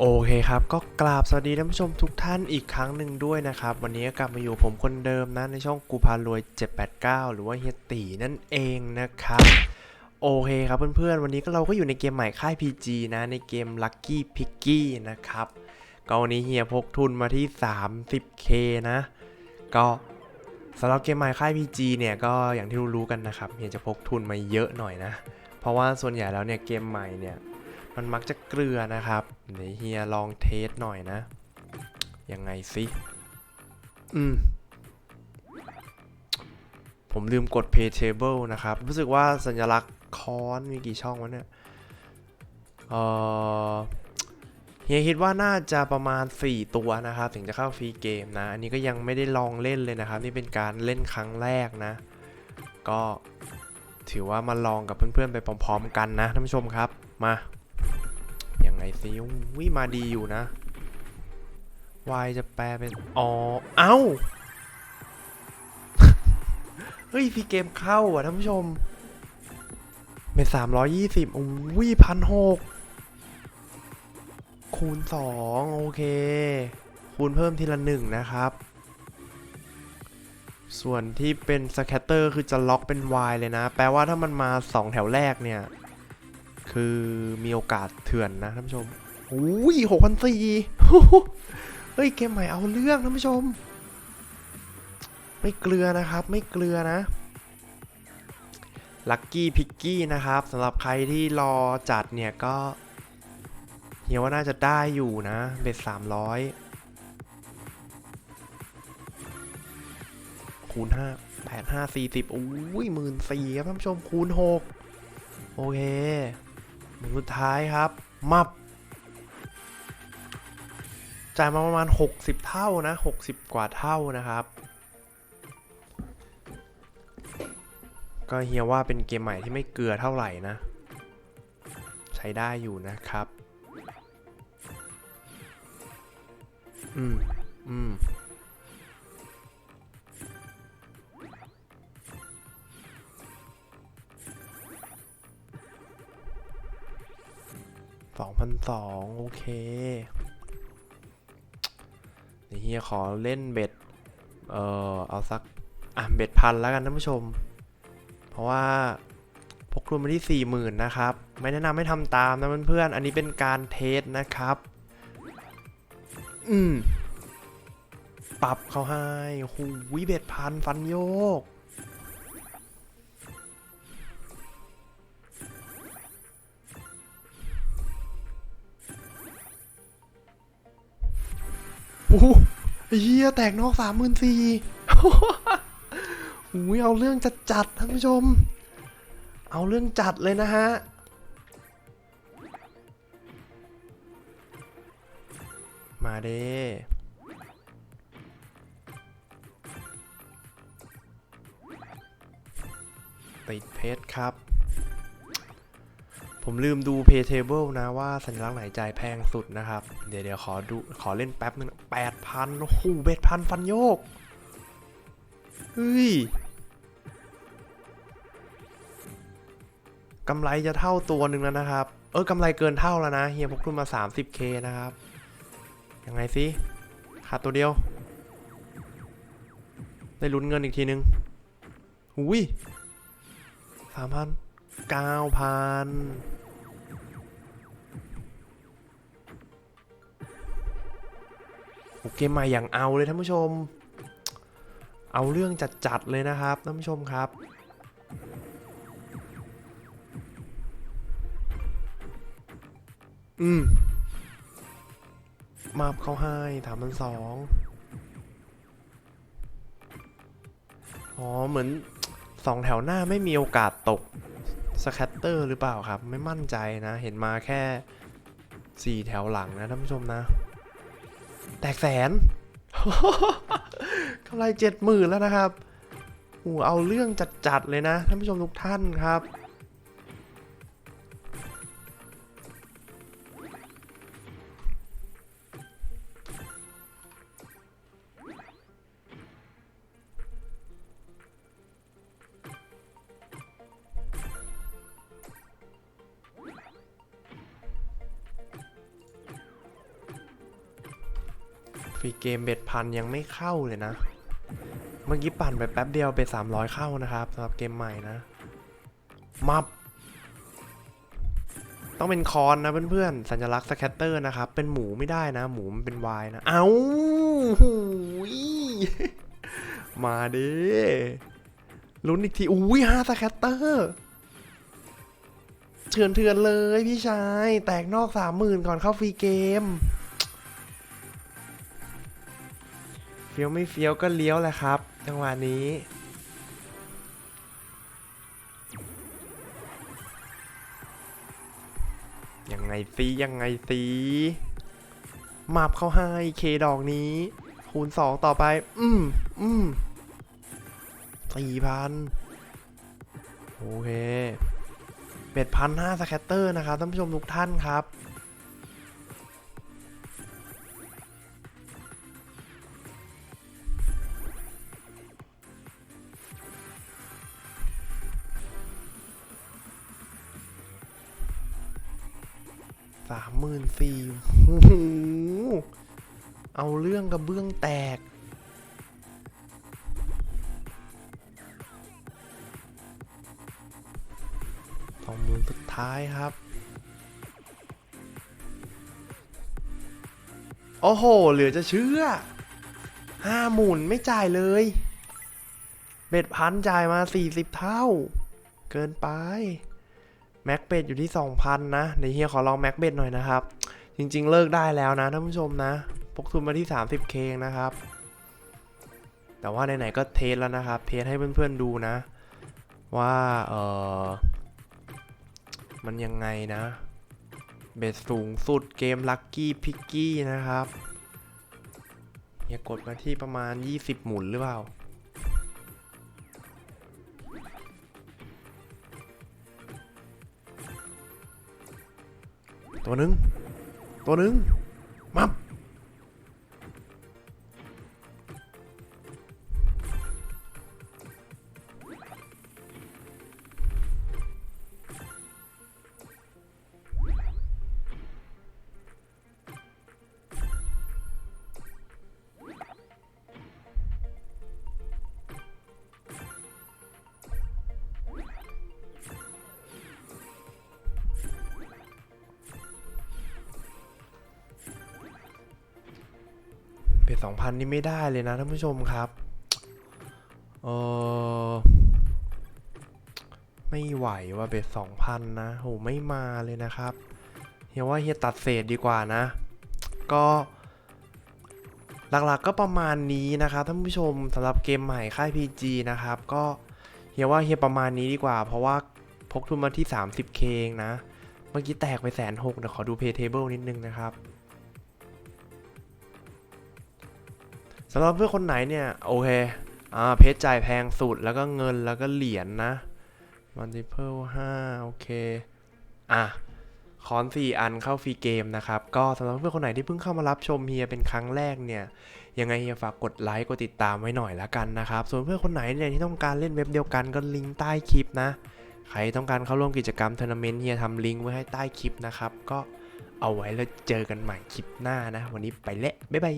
โอเคครับ ก็กราบสวัสดีท่านผู้ชมทุกท่านอีกครั้งหนึ่งด้วยนะครับ วันนี้ก็กลับมาอยู่ผมคนเดิมนะ ในช่องกูพารวย 789 หรือว่าเฮียตีนั่นเองนะครับ โอเคครับเพื่อนๆ วันนี้ก็เราก็อยู่ในเกมใหม่ค่าย PG นะ ในเกม Lucky Picky นะครับก็วันนี้เฮียพกทุนมาที่ 30k นะ ก็สำหรับเกมใหม่ค่าย PG เนี่ยก็อย่างที่รู้ๆกันนะครับเฮียจะพกทุนมาเยอะหน่อยนะ เพราะว่าส่วนใหญ่แล้วเนี่ยเกมใหม่เนี่ย มันมักจะเกลือนะครับเดี๋ยวเฮียลองเทสหน่อยนะ ยังไงสิอืม ผมลืมกด pay table นะครับ รู้สึกว่าสัญลักษณ์ค้อนมีกี่ช่องวะเนี่ย เออเฮียคิดว่าน่าจะประมาณ 4 ตัวนะครับ ถึงจะเข้าฟรีเกมนะ อันนี้ก็ยังไม่ได้ลองเล่นเลยนะครับ นี่เป็นการเล่นครั้งแรกนะ ก็ถือว่ามาลองกับเพื่อนๆไปพร้อมๆกันนะท่านผู้ชมครับมา ยังไงซิวิมาดีอยู่นะ y จะแปลเป็นอ๋อเอ้า เฮ้ยพี่เกมเข้าอะท่านผู้ชม เป็นสามร้อยยี่สิบอุ้ยพันหกคูณสองโอเค คูณเพิ่มทีละหนึ่งนะครับ ส่วนที่เป็นสแคตเตอร์คือจะล็อกเป็น y เลยนะ แปลว่าถ้ามันมา2แถวแรกเนี่ย คือมีโอกาสเถื่อนนะท่านผู้ชมอุ้ยหกพันสี่เฮ้ยเกมใหม่เอาเรื่องท่านผู้ชม ไม่เกลือนะครับ ไม่เกลือนะลั c กี้พิกกี้นะครับสำหรับใครที่รอจัดเนี่ยก็เฮียว่าน่าจะได้อยู่นะเบ็ดสามร้อยคูณห้าแปดห้าสี่สิบอุ้ยหมื่นสี่ครับท่านผู้ชมคูณหกโอเค สุดท้ายครับ มับ จ่ายมาประมาณ 60 เท่านะ 60 กว่าเท่านะครับ ก็เฮียว่าเป็นเกมใหม่ที่ไม่เกลือเท่าไหร่นะ ใช้ได้อยู่นะครับ อืม อืม สองพันสองโอเคเฮียขอเล่นเบ็ด เออเอาสัก อะเบ็ดพันแล้วกันท่านผู้ชม เพราะว่าพกทุนมาที่สี่หมื่นนะครับ ไม่แนะนำให้ทำตามนะเพื่อนๆ อันนี้เป็นการเทสนะครับ อืม ปรับเขาให้หูวิเบ็ดพันฟันโยก อ้โหเฮียแตกนอกสามหมื่นสี่อุ้ยเอาเรื่องจัดจัดท่านผู้ชม เอาเรื่องจัดเลยนะฮะมาเด้ติดเพชรครับ ผมลืมดู Pay Table นะว่าสัญลักษณ์ไหนจ่ายแพงสุดนะครับ เดี๋ยวเดี๋ยวขอดูขอเล่นแป๊บนึงแปดพันโอ้โหเบ็ดพันฟันโยก เฮ้ยกำไรจะเท่าตัวหนึ่งแล้วนะครับ เออกำไรเกินเท่าแล้วนะเฮียพกทุนมา 30k นะครับ ยังไงสิขาดตัวเดียว ได้ลุ้นเงินอีกทีนึงหุยสามพันเก้าพัน เกมใหม่อย่างเอาเลยท่านผู้ชม เอาเรื่องจัดๆเลยนะครับท่านผู้ชมครับอืมมาบเขาให้ถามมันสองอ๋อ เหมือนสองแถวหน้าไม่มีโอกาสตกสแคตเตอร์หรือเปล่าครับ ไม่มั่นใจนะ เห็นมาแค่สี่แถวหลังนะท่านผู้ชมนะ แตกแสนกำไรเจ็ดหมื่นแล้วนะครับโอ้เอาเรื่องจัดๆเลยนะท่านผู้ชมทุกท่านครับ รีเกมเบ็ดพันยังไม่เข้าเลยนะ เมื่อกี้ปั่นไปแป๊บเดียวเบ็ดสามร้อยเข้านะครับสำหรับเกมใหม่นะมับต้องเป็นคอนนะเพื่อนๆ สัญลักษณ์สแคตเตอร์นะครับ เป็นหมูไม่ได้นะ หมูมันเป็นวายนะ เอาหูยมาดิลุ้นอีกที อุ้ยห้าสแคตเตอร์เถื่อนเถื่อนๆเลยพี่ชาย แตกนอกสามหมื่นก่อนเข้าฟรีเกม เฟี้ยวไม่เฟี้ยวก็เลี้ยวแหละครับ จังหวะนี้ยังไงซียังไงซีมาบเข้าให้เคดอกนี้ คูณสองต่อไป อืมอืมสี่พันโอเคเบ็ดพันห้าสแคตเตอร์นะครับท่านผู้ชมทุกท่านครับ สามหมื่นสี่โอ้โหเอาเรื่องกระเบื้องแตก สองหมื่นสุดท้ายครับ โอ้โห เหลือจะเชื่อห้าหมุนไม่จ่ายเลย เบ็ดพันจ่ายมาสี่สิบเท่า เกินไป แม็กเบดอยู่ที่ 2,000 นะเดี๋ยวเฮียขอลองแม็กเบดหน่อยนะครับ จริง ๆ เลิกได้แล้วนะท่านผู้ชมนะพกทุนมาที่ 30k นะครับ แต่ว่าไหนๆก็เทสแล้วนะครับ เทสให้เพื่อนๆดูนะ ว่าเออมันยังไงนะ เบสสูงสุดเกมลั c กี้พิกกี้นะครับเฮียกดมาที่ประมาณ 20 หมุนหรือเปล่า ตัวหนึ่งตัวหนึ่งมับ เบ็ดสองพันนี่ไม่ได้เลยนะท่านผู้ชมครับ เออไม่ไหวว่าเบ็ดสองพันนะโหไม่มาเลยนะครับเฮียว่าเฮียตัดเศษดีกว่านะ ก็หลักๆก็ประมาณนี้นะครับท่านผู้ชมสำหรับเกมใหม่ค่าย PG นะครับ ก็เฮียว่าเฮียประมาณนี้ดีกว่า เพราะว่าพกทุนมาที่ 30k เองนะ เมื่อกี้แตกไปแสนหกเดี๋ยวขอดู Pay Table นิดนึงนะครับ สำหรับเพื่อนคนไหนเนี่ยโอเคอ่าเพชรจ่ายแพงสุดแล้วก็เงินแล้วก็เหรียญนะ multiple 5โอเค อะคอนสี่อันเข้าฟรีเกมนะครับ ก็สำหรับเพื่อนคนไหนที่เพิ่งเข้ามารับชมเฮียเป็นครั้งแรกเนี่ย ยังไงเฮียฝากกดไลค์กดติดตามไว้หน่อยละกันนะครับ ส่วนเพื่อนคนไหนเนี่ยที่ต้องการเล่นเว็บเดียวกันก็ลิงก์ใต้คลิปนะ ใครต้องการเข้าร่วมกิจกรรมทัวร์นาเมนต์เฮียทำลิงก์ไว้ให้ใต้คลิปนะครับ ก็เอาไว้แล้วเจอกันใหม่คลิปหน้านะ วันนี้ไปแล้วบ๊ายบาย